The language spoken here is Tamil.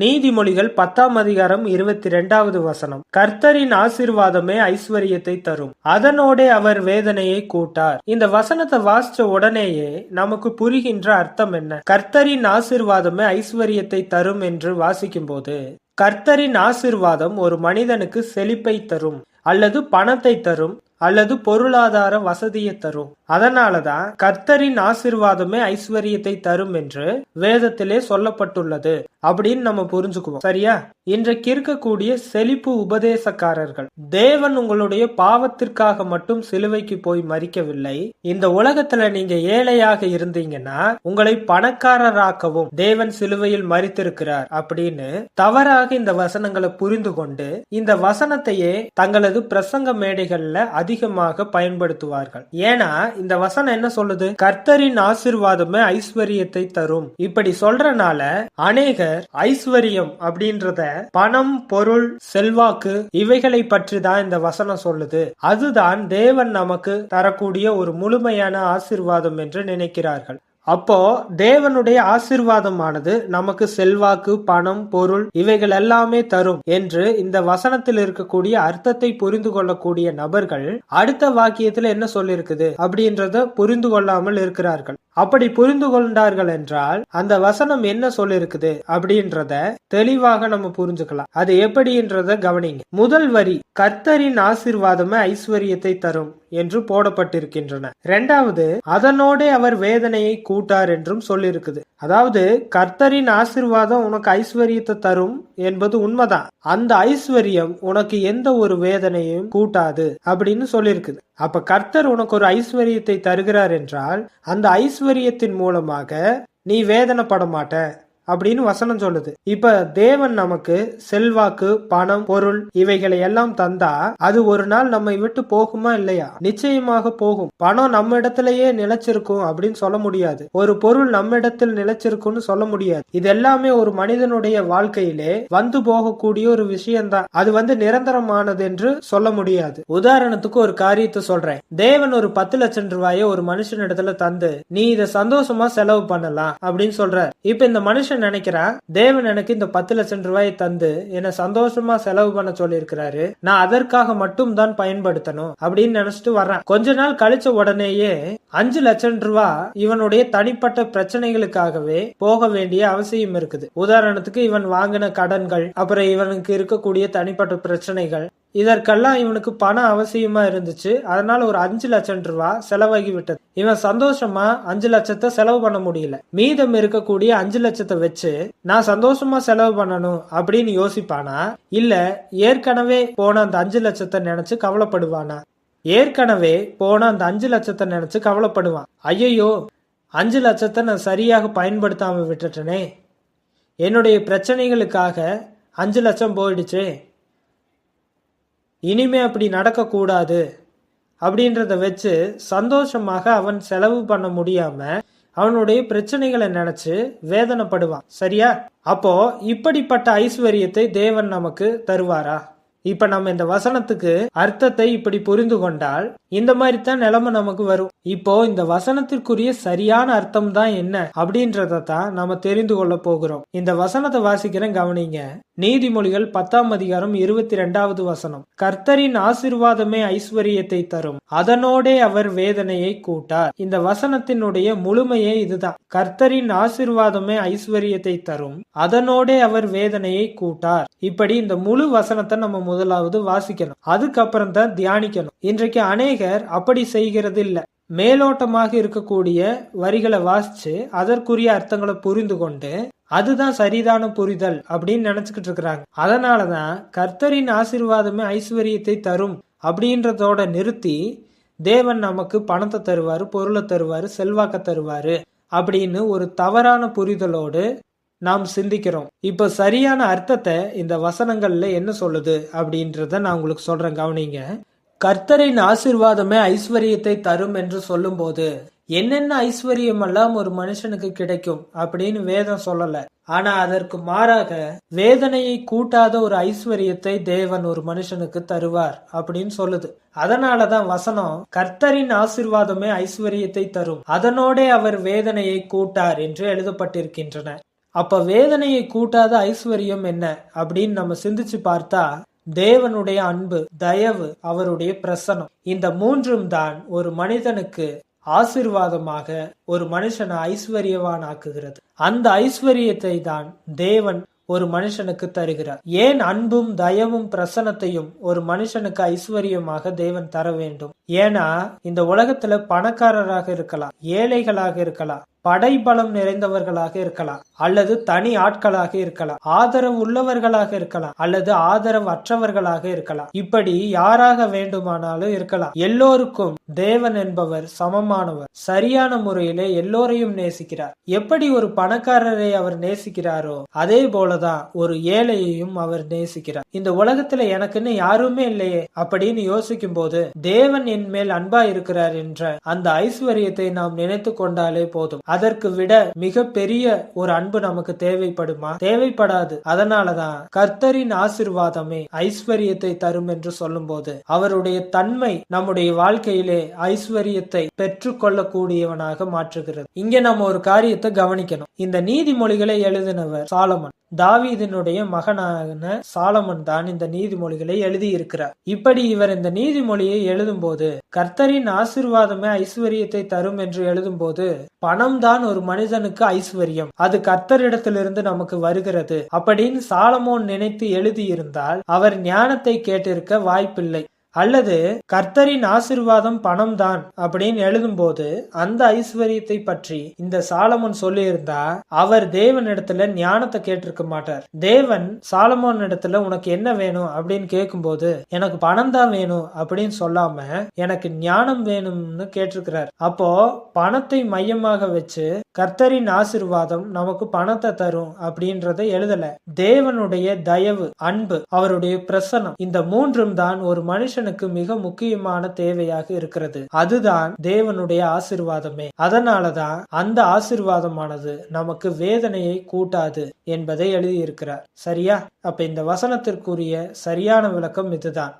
நீதிமொழிகள் பத்தாம் அதிகாரம் இருபத்தி இரண்டாவது வசனம். கர்த்தரின் ஆசீர்வாதமே ஐஸ்வர்யத்தை தரும். அதனோடே அவர் வேதனையை கூட்டார். இந்த வசனத்தை வாசிச்ச உடனேயே நமக்கு புரிகின்ற அர்த்தம் என்ன? கர்த்தரின் ஆசீர்வாதமே ஐஸ்வர்யத்தை தரும் என்று வாசிக்கும் போது கர்த்தரின் ஆசீர்வாதம் ஒரு மனிதனுக்கு செழிப்பை தரும் அல்லது பணத்தை தரும் அல்லது பொருளாதார வசதியை தரும். அதனாலதான் கர்த்தரின் ஆசீர்வாதமே ஐஸ்வர்யத்தை தரும் என்று வேதத்திலே சொல்லப்பட்டுள்ளது அப்படின்னு நம்ம புரிஞ்சுக்குவோம். சரியா? இன்றைக்கு இருக்கக்கூடிய செழிப்பு உபதேசக்காரர்கள் தேவன் உங்களுடைய பாவத்திற்காக மட்டும் சிலுவைக்கு போய் மறிக்கவில்லை இந்த உலகத்துல நீங்க ஏழையாக இருந்தீங்கன்னா உங்களை பணக்காரராக்கவும் தேவன் சிலுவையில் மறித்திருக்கிறார் அப்படின்னு தவறாக இந்த வசனங்களை புரிந்து கொண்டு இந்த வசனத்தையே தங்களது பிரசங்க மேடைகள்ல அதிகமாக பயன்படுத்துவார்கள். ஏன்னா இந்த வசனம் என்ன சொல்லுது? கர்த்தரின் ஆசிர்வாதமே ஐஸ்வர்யத்தை தரும். இப்படி சொல்றனால அநேகர் ஐஸ்வர்யம் அப்படின்றத பணம் பொருள் செல்வாக்கு இவைகளை பற்றி தான் இந்த வசனம் சொல்லுது. அதுதான் தேவன் நமக்கு தரக்கூடிய ஒரு முழுமையான ஆசிர்வாதம் என்று நினைக்கிறார்கள். அப்போ தேவனுடைய ஆசிர்வாதமானது நமக்கு செல்வாக்கு பணம் பொருள் இவைகள் எல்லாமே தரும் என்று இந்த வசனத்தில் இருக்கக்கூடிய அர்த்தத்தை புரிந்து கொள்ளக்கூடிய நபர்கள் அடுத்த வாக்கியத்துல என்ன சொல்லிருக்குது அப்படின்றத புரிந்து கொள்ளாமல் இருக்கிறார்கள். அப்படி புரிந்து கொண்டார்கள் என்றால் அந்த வசனம் என்ன சொல்லிருக்குது அப்படின்றத தெளிவாக நம்ம புரிஞ்சுக்கலாம். அது எப்படின்றத கவனிங்க. முதல் வரி கர்த்தரின் ஆசிர்வாதமே ஐஸ்வர்யத்தை தரும். என்று போடப்பட்டிருக்கின்றன. இரண்டாவது அதனோடே அவர் வேதனையை கூட்டார் என்றும் சொல்லியிருக்குது. அதாவது கர்த்தரின் ஆசிர்வாதம் உனக்கு ஐஸ்வர்யத்தை தரும் என்பது உண்மைதான். அந்த ஐஸ்வர்யம் உனக்கு எந்த ஒரு வேதனையும் கூட்டாது அப்படின்னு சொல்லியிருக்குது. அப்ப கர்த்தர் உனக்கு ஒரு ஐஸ்வர்யத்தை தருகிறார் என்றால் அந்த ஐஸ்வர்யத்தின் மூலமாக நீ வேதனைப்பட மாட்ட. அப்படின்னு வசனம் சொல்லுது. இப்ப தேவன் நமக்கு செல்வாக்கு பணம் பொருள் இவைகளை எல்லாம் தந்தா அது ஒரு நாள் நம்மை விட்டு போகுமா இல்லையா? நிச்சயமாக போகும். பணம் நம்ம இடத்திலேயே நிலைச்சிருக்கும் அப்படின்னு சொல்ல முடியாது. ஒரு பொருள் நம்ம இடத்தில் நிலைச்சிருக்கும்னு சொல்ல முடியாது. இது எல்லாமே ஒரு மனிதனுடைய வாழ்க்கையிலே வந்து போகக்கூடிய ஒரு விஷயம்தான். அது வந்து நிரந்தரமானது என்று சொல்ல முடியாது. உதாரணத்துக்கு ஒரு காரியத்தை சொல்றேன். தேவன் ஒரு பத்து லட்சம் ரூபாயை ஒரு மனுஷன் இடத்துல தந்து நீ இதை சந்தோஷமா செலவு பண்ணலாம் அப்படின்னு சொல்ற இப்ப இந்த மனுஷன் நினைக்கிறான் தேவன் எனக்கு இந்த பத்து லட்சம் ரூபாயை தந்து என்ன சந்தோஷமா செலவு பண்ண சொல்லியிருக்கிறாரு. நான் அதற்காக மட்டும் தான் பயன்படுத்தணும் அப்படின்னு நினைச்சிட்டு வர்றான். கொஞ்ச நாள் கழிச்ச உடனேயே அஞ்சு லட்சம் ரூபாய் இவனுடைய தனிப்பட்ட பிரச்சனைகளுக்காகவே போக வேண்டிய அவசியம் இருக்குது. உதாரணத்துக்கு இவன் வாங்கின கடன்கள் அப்புறம் இவனுக்கு இருக்கக்கூடிய தனிப்பட்ட பிரச்சனைகள் இதற்கெல்லாம் இவனுக்கு பணம் அவசியமா இருந்துச்சு. அதனால ஒரு அஞ்சு லட்சம் ரூபா செலவாகி விட்டது இவன் சந்தோஷமா அஞ்சு லட்சத்தை செலவு பண்ண முடியல. மீதம் இருக்கக்கூடிய அஞ்சு லட்சத்தை வச்சு நான் சந்தோஷமா செலவு பண்ணணும் அப்படின்னு யோசிப்பானா? இல்ல ஏற்கனவே போன அந்த அஞ்சு லட்சத்தை நினைச்சு கவலைப்படுவானா? ஏற்கனவே போன அந்த அஞ்சு லட்சத்தை நினைச்சு கவலைப்படுவான். ஐயையோ அஞ்சு லட்சத்தை நான் சரியாக பயன்படுத்தாம விட்டுட்டனே. என்னுடைய பிரச்சனைகளுக்காக அஞ்சு லட்சம் போயிடுச்சே. இனிமே அப்படி நடக்கக்கூடாது அப்படின்றத வச்சு சந்தோஷமாக அவன் செலவு பண்ண முடியாம அவனுடைய பிரச்சனைகளை நினைச்சு வேதனைப்படுவான். சரியா? அப்போ இப்படிப்பட்ட ஐஸ்வர்யத்தை தேவன் நமக்கு தருவாரா? இப்ப நம்ம இந்த வசனத்துக்கு அர்த்தத்தை இப்படி புரிந்து கொண்டால் இந்த மாதிரி தான் நிலைமை நமக்கு வரும். இப்போ இந்த வசனத்திற்குரிய சரியான அர்த்தம் தான் என்ன அப்படின்றத தான் நம்ம தெரிந்து கொள்ள போகிறோம். இந்த வசனத்தை வாசிக்கிறேன் கவனிங்க. நீதிமொழிகள் பத்தாம் அதிகாரம் இருபத்தி ரெண்டாவது வசனம். கர்த்தரின் ஆசிர்வாதமே ஐஸ்வர்யத்தை தரும். அதனோடே அவர் வேதனையை கூட்டார். இந்த வசனத்தினுடைய முழுமையே இதுதான். கர்த்தரின் ஆசிர்வாதமே ஐஸ்வர்யத்தை தரும். அதனோடே அவர் வேதனையை கூட்டார். இப்படி இந்த முழு வசனத்தை நம்ம முதலாவது வாசிக்கணும். அதுக்கப்புறம் தான் தியானிக்கணும். இன்றைக்கு அநேகர் அப்படி செய்கிறது இல்ல மேலோட்டமாக இருக்கக்கூடிய வரிகளை வாசிச்சு அதற்குரிய அர்த்தங்களை புரிந்து கொண்டு அதுதான் சரிதான புரிதல் அப்படின்னு நினைச்சுக்கிட்டு இருக்கிறாங்க. அதனாலதான் கர்த்தரின் ஆசீர்வாதமே ஐஸ்வர்யத்தை தரும் அப்படின்றதோட நிறுத்தி தேவன் நமக்கு பணத்தை தருவாரு பொருளை தருவாரு செல்வாக்க தருவாரு அப்படின்னு ஒரு தவறான புரிதலோடு நாம் சிந்திக்கிறோம். இப்ப சரியான அர்த்தத்தை இந்த வசனங்கள்ல என்ன சொல்லுது அப்படின்றத நான் உங்களுக்கு சொல்றேன். கவனிங்க. கர்த்தரின் ஆசிர்வாதமே ஐஸ்வர்யத்தை தரும் என்று சொல்லும்போது என்னென்ன ஐஸ்வர்யம் எல்லாம் ஒரு மனுஷனுக்கு கிடைக்கும் அப்படின்னு வேதம் சொல்லல. ஆனா அதற்கு மாறாக வேதனையை கூட்டாத ஒரு ஐஸ்வர்யத்தை தேவன் ஒரு மனுஷனுக்கு தருவார் அப்படின்னு சொல்லுது. அதனாலதான் வசனம் கர்த்தரின் ஆசிர்வாதமே ஐஸ்வர்யத்தை தரும். அதனோடே அவர் வேதனையை கூட்டார் என்று எழுதப்பட்டிருக்கின்றன. அப்ப வேதனையை கூட்டாத ஐஸ்வர்யம் என்ன அப்படின்னு நம்ம சிந்திச்சு பார்த்தா தேவனுடைய அன்பு தயவு அவருடைய பிரசனம். இந்த மூன்றும் தான் ஒரு மனிதனுக்கு ஆசிர்வாதமாக ஒரு மனுஷனை ஐஸ்வர்யவான் ஆக்குகிறது அந்த ஐஸ்வர்யத்தை தான் தேவன் ஒரு மனுஷனுக்கு தருகிறார். ஏன் அன்பும் தயவும் பிரசனத்தையும் ஒரு மனுஷனுக்கு ஐஸ்வர்யமாக தேவன் தர வேண்டும்? ஏன்னா இந்த உலகத்துல பணக்காரராக இருக்கலாம் ஏழைகளாக இருக்கலாம் படைபலம் நிறைந்தவர்களாக இருக்கலாம் அல்லது தனி ஆட்களாக இருக்கலாம் ஆதரவு உள்ளவர்களாக இருக்கலாம் அல்லது ஆதரவு அற்றவர்களாக இருக்கலாம். இப்படி யாராக வேண்டுமானாலும் இருக்கலாம். எல்லோருக்கும் தேவன் என்பவர் சமமானவர். சரியான முறையிலே எல்லோரையும் நேசிக்கிறார். எப்படி ஒரு பணக்காரரை அவர் நேசிக்கிறாரோ அதே போலதான் ஒரு ஏழையையும் அவர் நேசிக்கிறார். இந்த உலகத்துல எனக்குன்னு யாருமே இல்லையே அப்படின்னு யோசிக்கும் போது தேவன் என் மேல் அன்பா இருக்கிறார் என்ற அந்த ஐஸ்வர்யத்தை நாம் நினைத்து கொண்டாலே போதும். அதற்கு விட மிக பெரிய ஒரு அன்பு நமக்கு தேவைப்படுமா? தேவைப்படாது. அதனாலதான் கர்த்தரின் ஆசிர்வாதமே ஐஸ்வர்யத்தை தரும் என்று சொல்லும் போது அவருடைய தன்மை நம்முடைய வாழ்க்கையிலே ஐஸ்வர்யத்தை பெற்றுக்கொள்ளக்கூடியவனாக மாற்றுகிறது. இங்க நம்ம ஒரு காரியத்தை கவனிக்கணும். இந்த நீதிமொழிகளை எழுதினவர் சாலமன். தாவீதினுடைய மகனான சாலமன் தான் இந்த நீதிமொழிகளை எழுதியிருக்கிறார். இப்படி இவர் இந்த நீதிமொழியை எழுதும்போது கர்த்தரின் ஆசிர்வாதமே ஐஸ்வர்யத்தை தரும் என்று எழுதும் போது பணம் தான் ஒரு மனிதனுக்கு ஐஸ்வர்யம். அது கர்த்தரிடத்திலிருந்து நமக்கு வருகிறது. அப்படின்னு சாலமோன் நினைத்து எழுதியிருந்தால் அவர் ஞானத்தை கேட்டிருக்க வாய்ப்பில்லை. அல்லது கர்த்தரின் ஆசிர்வாதம் பணம் தான் அப்படின்னு எழுதும்போது அந்த ஐஸ்வர்யத்தை பற்றி இந்த சாலமோன் சொல்லியிருந்தா அவர் தேவன் இடத்துல ஞானத்தை கேட்டிருக்க மாட்டார். தேவன் சாலமோன் இடத்துல உனக்கு என்ன வேணும் அப்படின்னு கேட்கும்போது எனக்கு பணம் தான் வேணும் அப்படின்னு சொல்லாம எனக்கு ஞானம் வேணும்னு கேட்டிருக்கிறார். அப்போ பணத்தை மையமாக வச்சு கர்த்தரின் ஆசிர்வாதம் நமக்கு பணத்தை தரும் அப்படின்றத எழுதல. தேவனுடைய தயவு அன்பு அவருடைய பிரசனம் இந்த மூன்றும் தான் ஒரு மனுஷனுக்கு மிக முக்கியமான தேவையாக இருக்கிறது. அதுதான் தேவனுடைய ஆசிர்வாதமே. அதனாலதான் அந்த ஆசிர்வாதமானது நமக்கு வேதனையை கூட்டாது என்பதை எழுதியிருக்கிறார். சரியா? அப்ப இந்த வசனத்திற்குரிய சரியான விளக்கம் இதுதான்.